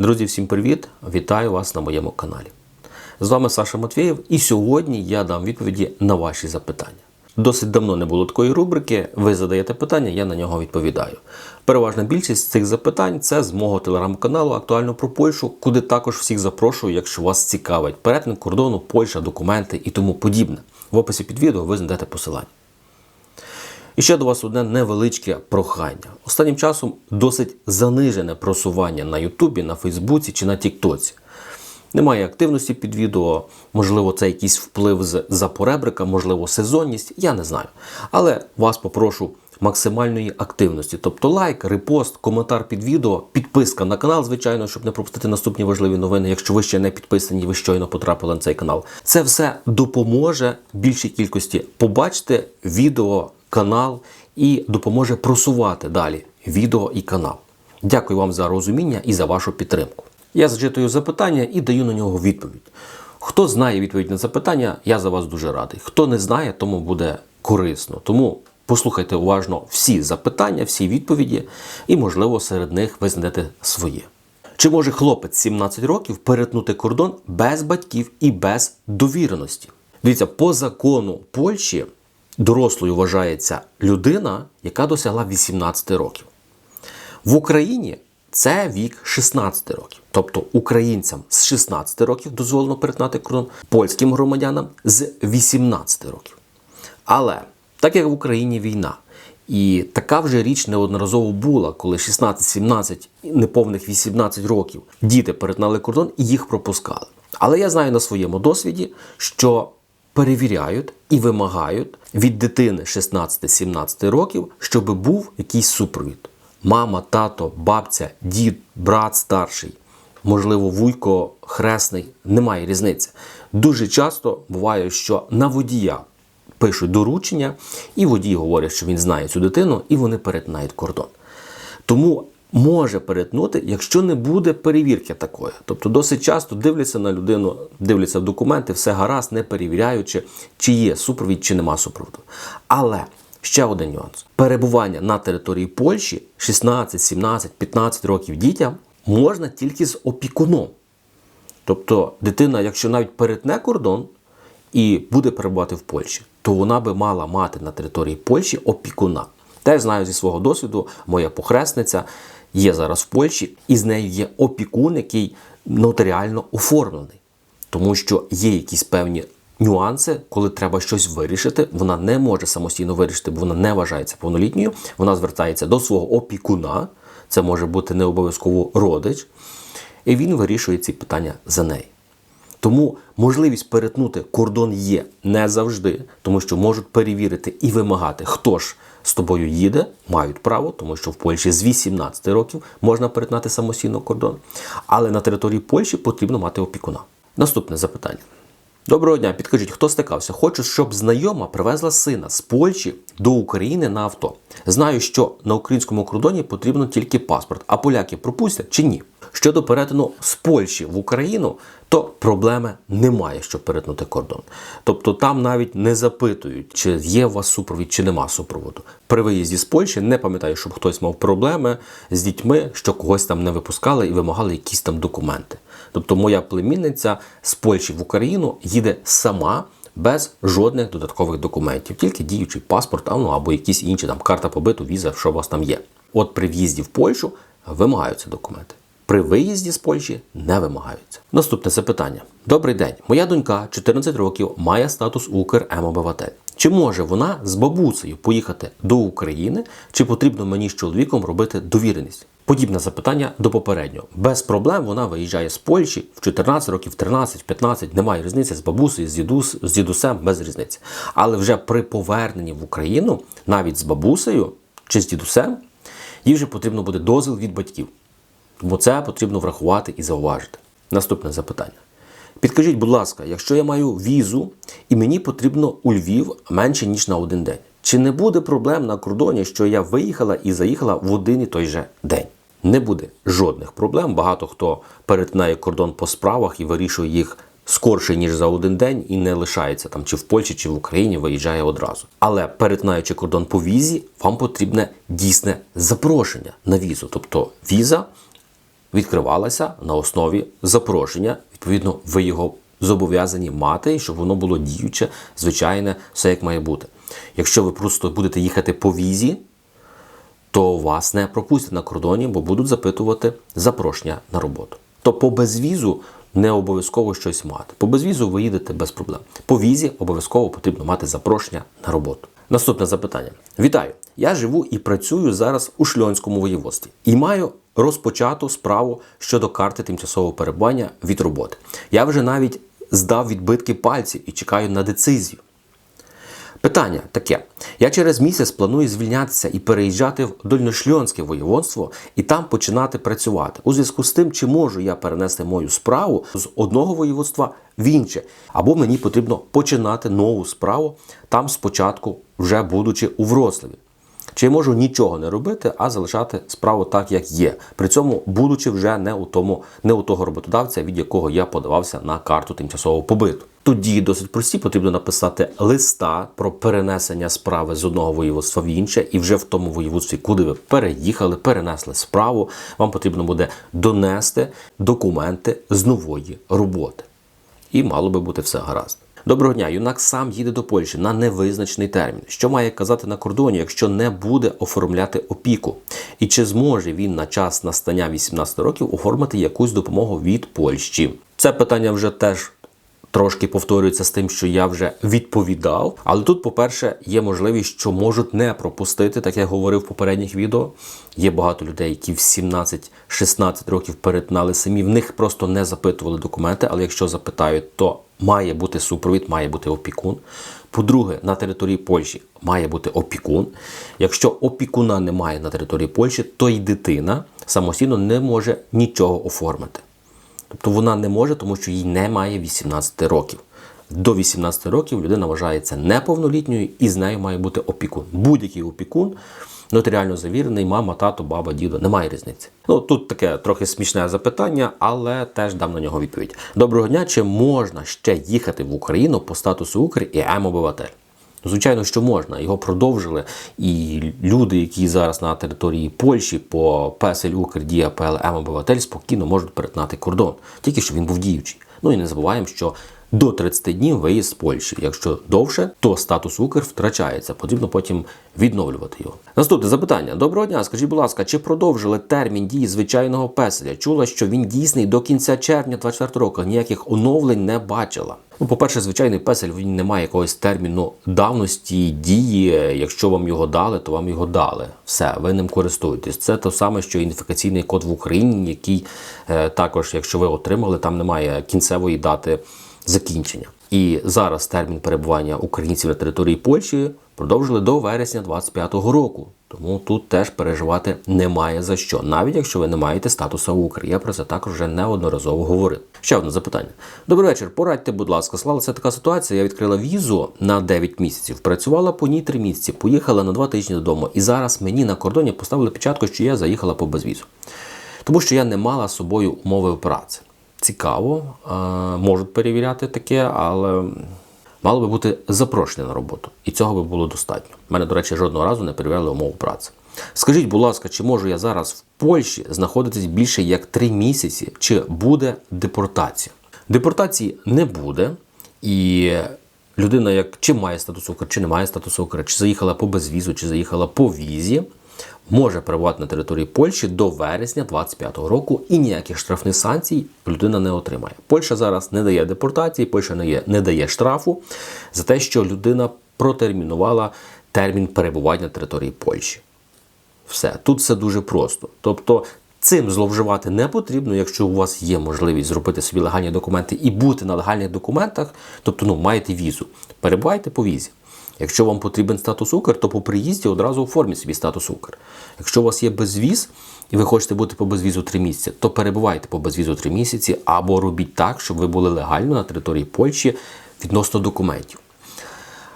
Друзі, всім привіт! Вітаю вас на моєму каналі. З вами Саша Матвєєв, і сьогодні я дам відповіді на ваші запитання. Досить давно не було такої рубрики. Ви задаєте питання, я на нього відповідаю. Переважна більшість цих запитань це з мого телеграм-каналу Актуально про Польщу, куди також всіх запрошую, якщо вас цікавить перетин кордону, Польща, документи і тому подібне. В описі під відео ви знайдете посилання. І ще до вас одне невеличке прохання. Останнім часом досить занижене просування на Ютубі, на Фейсбуці чи на Тіктоці. Немає активності під відео, можливо, це якийсь вплив з запоребрика, можливо, сезонність, я не знаю. Але вас попрошу максимальної активності. Тобто лайк, репост, коментар під відео, підписка на канал, звичайно, щоб не пропустити наступні важливі новини, якщо ви ще не підписані, ви щойно потрапили на цей канал. Це все допоможе більшій кількості побачити відео, канал і допоможе просувати далі відео і канал. Дякую вам за розуміння і за вашу підтримку. Я зачитую запитання і даю на нього відповідь. Хто знає відповідь на запитання, я за вас дуже радий. Хто не знає, тому буде корисно. Тому послухайте уважно всі запитання, всі відповіді, і, можливо, серед них ви знайдете своє. Чи може хлопець 17 років перетнути кордон без батьків і без довіреності? Дивіться, по закону Польщі дорослою вважається людина, яка досягла 18 років. В Україні це вік 16 років. Тобто українцям з 16 років дозволено перетинати кордон, польським громадянам з 18 років. Але так як в Україні війна, і така вже річ неодноразово була, коли 16-17, неповних 18 років діти перетинали кордон і їх пропускали. Але я знаю на своєму досвіді, що перевіряють і вимагають від дитини 16-17 років, щоб був якийсь супровід. Мама, тато, бабця, дід, брат старший, можливо, вуйко, хресний, немає різниці. Дуже часто буває, що на водія пишуть доручення, і водій говорить, що він знає цю дитину, і вони перетинають кордон. Тому може перетнути, якщо не буде перевірки такої. Тобто досить часто дивляться на людину, дивляться в документи, все гаразд, не перевіряючи, чи є супровід, чи нема супроводу. Але ще один нюанс: перебування на території Польщі 16, 17, 15 років дітям можна тільки з опікуном. Тобто дитина, якщо навіть перетне кордон і буде перебувати в Польщі, то вона би мала мати на території Польщі опікуна. Теж знаю зі свого досвіду, моя похресниця є зараз в Польщі, і з нею є опікун, який нотаріально оформлений. Тому що є якісь певні нюанси, коли треба щось вирішити. Вона не може самостійно вирішити, бо вона не вважається повнолітньою. Вона звертається до свого опікуна, це може бути не обов'язково родич, і він вирішує ці питання за неї. Тому можливість перетнути кордон є не завжди, тому що можуть перевірити і вимагати, хто ж з тобою їде, мають право, тому що в Польщі з 18 років можна перетнати самостійно кордон. Але на території Польщі потрібно мати опікуна. Наступне запитання. Доброго дня, підкажіть, хто стикався? Хочу, щоб знайома привезла сина з Польщі до України на авто. Знаю, що на українському кордоні потрібно тільки паспорт, а поляки пропустять чи ні? Щодо перетину з Польщі в Україну, то проблеми немає, щоб перетнути кордон. Тобто там навіть не запитують, чи є у вас супровід, чи нема супроводу. При виїзді з Польщі не пам'ятаю, щоб хтось мав проблеми з дітьми, що когось там не випускали і вимагали якісь там документи. Тобто моя племінниця з Польщі в Україну їде сама. Без жодних додаткових документів, тільки діючий паспорт, ну, або якісь інші там карта побиту, віза, що у вас там є. От при в'їзді в Польщу вимагаються документи. При виїзді з Польщі не вимагаються. Наступне запитання. Добрий день. Моя донька 14 років має статус Укр-М-обиватель. Чи може вона з бабусею поїхати до України, чи потрібно мені з чоловіком робити довіреність? Подібне запитання до попереднього. Без проблем вона виїжджає з Польщі в 14 років, 13, 15, немає різниці з бабусею, з, дідус, з дідусем, без різниці. Але вже при поверненні в Україну, навіть з бабусею чи з дідусем, їй вже потрібно буде дозвіл від батьків. Тому це потрібно врахувати і зауважити. Наступне запитання. Підкажіть, будь ласка, якщо я маю візу і мені потрібно у Львів менше, ніж на один день, чи не буде проблем на кордоні, що я виїхала і заїхала в один і той же день? Не буде жодних проблем. Багато хто перетинає кордон по справах і вирішує їх скорше, ніж за один день, і не лишається там чи в Польщі, чи в Україні, виїжджає одразу. Але перетинаючи кордон по візі, вам потрібне дійсне запрошення на візу. Тобто віза відкривалася на основі запрошення. Відповідно, ви його зобов'язані мати, щоб воно було діюче, звичайне, все як має бути. Якщо ви просто будете їхати по візі, то вас не пропустять на кордоні, бо будуть запитувати запрошення на роботу. То по безвізу не обов'язково щось мати. По безвізу ви їдете без проблем. По візі обов'язково потрібно мати запрошення на роботу. Наступне запитання. Вітаю! Я живу і працюю зараз у Шльонському воєводстві і маю розпочату справу щодо карти тимчасового перебування від роботи. Я вже навіть здав відбитки пальців і чекаю на децизію. Питання таке: я через місяць планую звільнятися і переїжджати в Дольношльонське воєводство і там починати працювати. У зв'язку з тим, чи можу я перенести мою справу з одного воєводства в інше, або мені потрібно починати нову справу там спочатку, вже будучи у Вроцлаві. Чи я можу нічого не робити, а залишати справу так, як є, при цьому будучи вже не у тому, не у того роботодавця, від якого я подавався на карту тимчасового побиту. Тоді досить прості, потрібно написати листа про перенесення справи з одного воєводства в інше, і вже в тому воєводстві, куди ви переїхали, перенесли справу, вам потрібно буде донести документи з нової роботи. І мало би бути все гаразд. Доброго дня, юнак сам їде до Польщі на невизначений термін. Що має казати на кордоні, якщо не буде оформляти опіку? І чи зможе він на час настання 18 років оформити якусь допомогу від Польщі? Це питання вже теж трошки повторюється з тим, що я вже відповідав. Але тут, по-перше, є можливість, що можуть не пропустити, так я говорив в попередніх відео. Є багато людей, які в 17-16 років перетинали самі. В них просто не запитували документи, але якщо запитають, то має бути супровід, має бути опікун. По-друге, на території Польщі має бути опікун. Якщо опікуна немає на території Польщі, то й дитина самостійно не може нічого оформити. Тобто вона не може, тому що їй немає 18 років. До 18 років людина вважається неповнолітньою і з нею має бути опікун. Будь-який опікун, нотаріально завірений, мама, тато, баба, дідо, немає різниці. Ну тут таке трохи смішне запитання, але теж дам на нього відповідь. Доброго дня, чи можна ще їхати в Україну по статусу Укр і М-обиватель? Ну, Звичайно, що можна. Його продовжили. І люди, які зараз на території Польщі по Песель Укр Дія ПЛМ обиватель спокійно можуть перетнати кордон, тільки що він був діючий. Ну і не забуваємо, що до 30 днів виїзд з Польщі. Якщо довше, то статус Укр втрачається. Потрібно потім відновлювати його. Наступне запитання. Доброго дня. Скажіть, будь ласка, чи продовжили термін дії звичайного песеля? Чула, що він дійсний до кінця червня 24 року. Ніяких оновлень не бачила. Ну, по-перше, звичайний песель він не має якогось терміну давності дії. Якщо вам його дали, то вам його дали. Все, ви ним користуєтесь. Це те саме, що ідентифікаційний код в Україні, який е, також, якщо ви отримали, там немає кінцевої дати закінчення. І зараз термін перебування українців на території Польщі продовжили до вересня 25-го року. Тому тут теж переживати немає за що, навіть якщо ви не маєте статусу Укр. Я про це також вже неодноразово говорив. Ще одне запитання. Добрий вечір. Порадьте, будь ласка, склалася така ситуація. Я відкрила візу на 9 місяців, працювала по ній 3 місяці, поїхала на 2 тижні додому. І зараз мені на кордоні поставили печатку, що я заїхала по безвізу. Тому що я не мала з собою умови праці. Цікаво, е, можуть перевіряти таке, але мало би бути запрошення на роботу. І цього би було достатньо. Мене, до речі, жодного разу не перевіряли умову праці. Скажіть, будь ласка, чи можу я зараз в Польщі знаходитись більше як три місяці, чи буде депортація? Депортації не буде, і людина, як чи має статус Укр, чи не має статусу Укр, чи заїхала по безвізу, чи заїхала по візі, може перебувати на території Польщі до вересня 25-го року і ніяких штрафних санкцій людина не отримає. Польща зараз не дає депортації, Польща не, є, не дає штрафу за те, що людина протермінувала термін перебування на території Польщі. Все, тут все дуже просто. Тобто цим зловживати не потрібно, якщо у вас є можливість зробити собі легальні документи і бути на легальних документах, тобто ну, маєте візу, перебувайте по візі. Якщо вам потрібен статус Укр, то по приїзді одразу оформіть собі статус Укр. Якщо у вас є безвіз і ви хочете бути по безвізу 3 місяці, то перебувайте по безвізу 3 місяці або робіть так, щоб ви були легально на території Польщі відносно документів.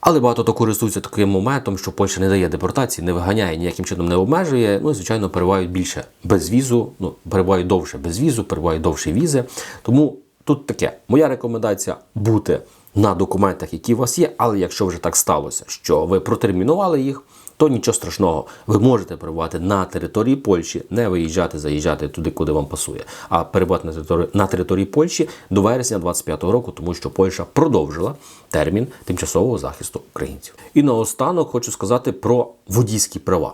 Але багато хто користується таким моментом, що Польща не дає депортації, не виганяє, ніяким чином не обмежує. Ну і звичайно перебувають більше без візу, ну перебувають довше без візу, перебувають довше візи. Тому тут таке моя рекомендація бути на документах, які у вас є. Але якщо вже так сталося, що ви протермінували їх, то нічого страшного. Ви можете перебувати на території Польщі, не виїжджати, заїжджати туди, куди вам пасує, а перебувати на території, на території Польщі до вересня 25-го року, тому що Польща продовжила термін тимчасового захисту українців. І наостанок хочу сказати про водійські права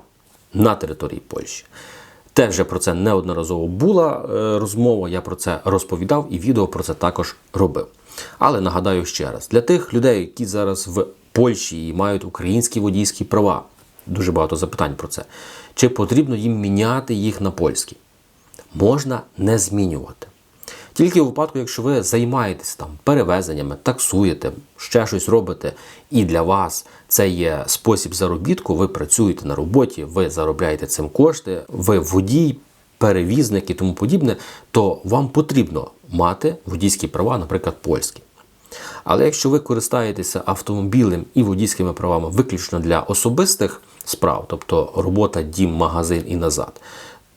на території Польщі. Теж вже про це неодноразово була е, розмова, я про це розповідав і відео про це також робив. Але нагадаю ще раз: для тих людей, які зараз в Польщі і мають українські водійські права, дуже багато запитань про це. Чи потрібно їм міняти їх на польські? Можна не змінювати. Тільки у випадку, якщо ви займаєтесь там перевезеннями, таксуєте, ще щось робите, і для вас це є спосіб заробітку, ви працюєте на роботі, ви заробляєте цим кошти, ви водій, перевізник і тому подібне, то вам потрібно мати водійські права, наприклад, польські. Але якщо ви користаєтеся автомобілем і водійськими правами виключно для особистих справ, тобто робота, дім, магазин і назад,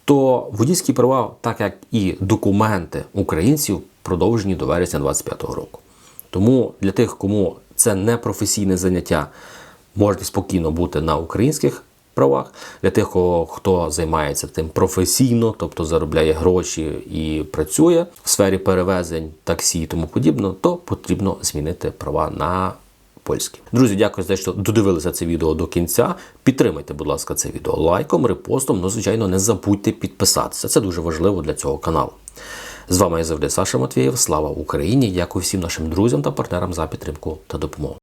то водійські права, так як і документи українців, продовжені до вересня 2025 року. Тому для тих, кому це не професійне заняття, можете спокійно бути на українських правах. Для тих, хто займається тим професійно, тобто заробляє гроші і працює в сфері перевезень, таксі і тому подібне, то потрібно змінити права на польські. Друзі, дякую за те, що додивилися це відео до кінця. Підтримайте, будь ласка, це відео лайком, репостом. Ну, звичайно, не забудьте підписатися. Це дуже важливо для цього каналу. З вами я завжди Саша Матвієв. Слава Україні! Дякую всім нашим друзям та партнерам за підтримку та допомогу.